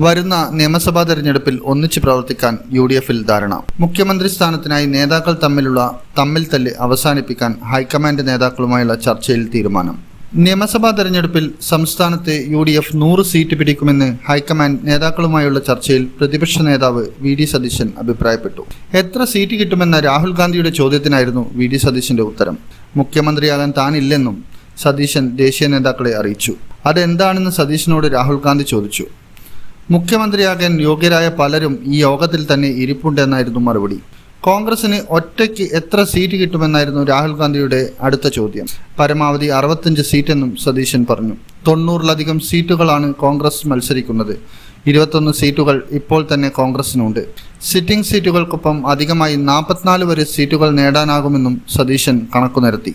വരുന്ന നിയമസഭാ തെരഞ്ഞെടുപ്പിൽ ഒന്നിച്ചു പ്രവർത്തിക്കാൻ യു ഡി എഫിൽ ധാരണ. മുഖ്യമന്ത്രി സ്ഥാനത്തിനായി നേതാക്കൾ തമ്മിലുള്ള തമ്മിൽ തല്ല് അവസാനിപ്പിക്കാൻ ഹൈക്കമാൻഡ് നേതാക്കളുമായുള്ള ചർച്ചയിൽ തീരുമാനം. നിയമസഭാ തെരഞ്ഞെടുപ്പിൽ സംസ്ഥാനത്തെ യു ഡി എഫ് നൂറ് സീറ്റ് പിടിക്കുമെന്ന് ഹൈക്കമാൻഡ് നേതാക്കളുമായുള്ള ചർച്ചയിൽ പ്രതിപക്ഷ നേതാവ് വി ഡി സതീശൻ അഭിപ്രായപ്പെട്ടു. എത്ര സീറ്റ് കിട്ടുമെന്ന രാഹുൽ ഗാന്ധിയുടെ ചോദ്യത്തിനായിരുന്നു വി ഡി സതീശന്റെ ഉത്തരം. മുഖ്യമന്ത്രിയാകാൻ താനില്ലെന്നും സതീശൻ ദേശീയ നേതാക്കളെ അറിയിച്ചു. അതെന്താണെന്ന് സതീശനോട് രാഹുൽ ഗാന്ധി ചോദിച്ചു. മുഖ്യമന്ത്രിയാകാൻ യോഗ്യരായ പലരും ഈ യോഗത്തിൽ തന്നെ ഇരിപ്പുണ്ടെന്നായിരുന്നു മറുപടി. കോൺഗ്രസിന് ഒറ്റയ്ക്ക് എത്ര സീറ്റ് കിട്ടുമെന്നായിരുന്നു രാഹുൽ ഗാന്ധിയുടെ അടുത്ത ചോദ്യം. പരമാവധി അറുപത്തഞ്ച് സീറ്റെന്നും സതീശൻ പറഞ്ഞു. തൊണ്ണൂറിലധികം സീറ്റുകളാണ് കോൺഗ്രസ് മത്സരിക്കുന്നത്. ഇരുപത്തൊന്ന് സീറ്റുകൾ ഇപ്പോൾ തന്നെ കോൺഗ്രസിനുണ്ട്. സിറ്റിംഗ് സീറ്റുകൾക്കൊപ്പം അധികമായി നാൽപ്പത്തിനാല് വരെ സീറ്റുകൾ നേടാനാകുമെന്നും സതീശൻ കണക്കുനിരത്തി.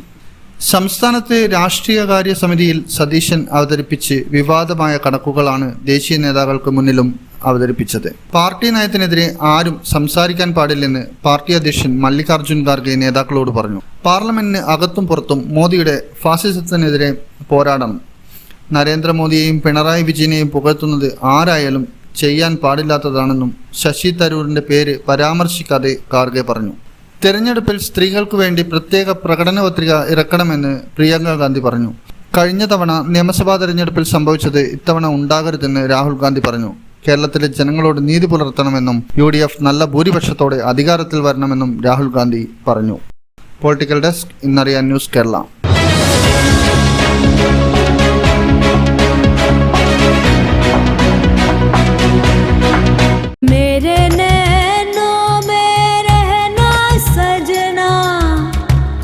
സംസ്ഥാനത്തെ രാഷ്ട്രീയകാര്യ സമിതിയിൽ സതീശൻ അവതരിപ്പിച്ച് വിവാദമായ കണക്കുകളാണ് ദേശീയ നേതാക്കൾക്ക് മുന്നിലും അവതരിപ്പിച്ചത്. പാർട്ടി നയത്തിനെതിരെ ആരും സംസാരിക്കാൻ പാടില്ലെന്ന് പാർട്ടി അധ്യക്ഷൻ മല്ലികാർജുൻ ഖാർഗെ നേതാക്കളോട് പറഞ്ഞു. പാർലമെന്റിന് അകത്തും പുറത്തും മോദിയുടെ ഫാസിസത്തിനെതിരെ പോരാടണം. നരേന്ദ്രമോദിയെയും പിണറായി വിജയനെയും പുകഴ്ത്തുന്നത് ആരായാലും ചെയ്യാൻ പാടില്ലാത്തതാണെന്നും ശശി തരൂരിന്റെ പേര് പരാമർശിക്കാതെ ഖാർഗെ പറഞ്ഞു. തെരഞ്ഞെടുപ്പിൽ സ്ത്രീകൾക്ക് വേണ്ടി പ്രത്യേക പ്രകടന പത്രിക ഇറക്കണമെന്ന് പ്രിയങ്ക ഗാന്ധി പറഞ്ഞു. കഴിഞ്ഞ തവണ നിയമസഭാ തെരഞ്ഞെടുപ്പിൽ സംഭവിച്ചത് ഇത്തവണ ഉണ്ടാകരുതെന്ന് രാഹുൽ ഗാന്ധി പറഞ്ഞു. കേരളത്തിലെ ജനങ്ങളോട് നീതി പുലർത്തണമെന്നും യു ഡി എഫ് നല്ല ഭൂരിപക്ഷത്തോടെ അധികാരത്തിൽ വരണമെന്നും രാഹുൽ ഗാന്ധി പറഞ്ഞു. പൊളിറ്റിക്കൽ ഡെസ്ക് ഇന്നറിയാൻ ന്യൂസ് കേരള.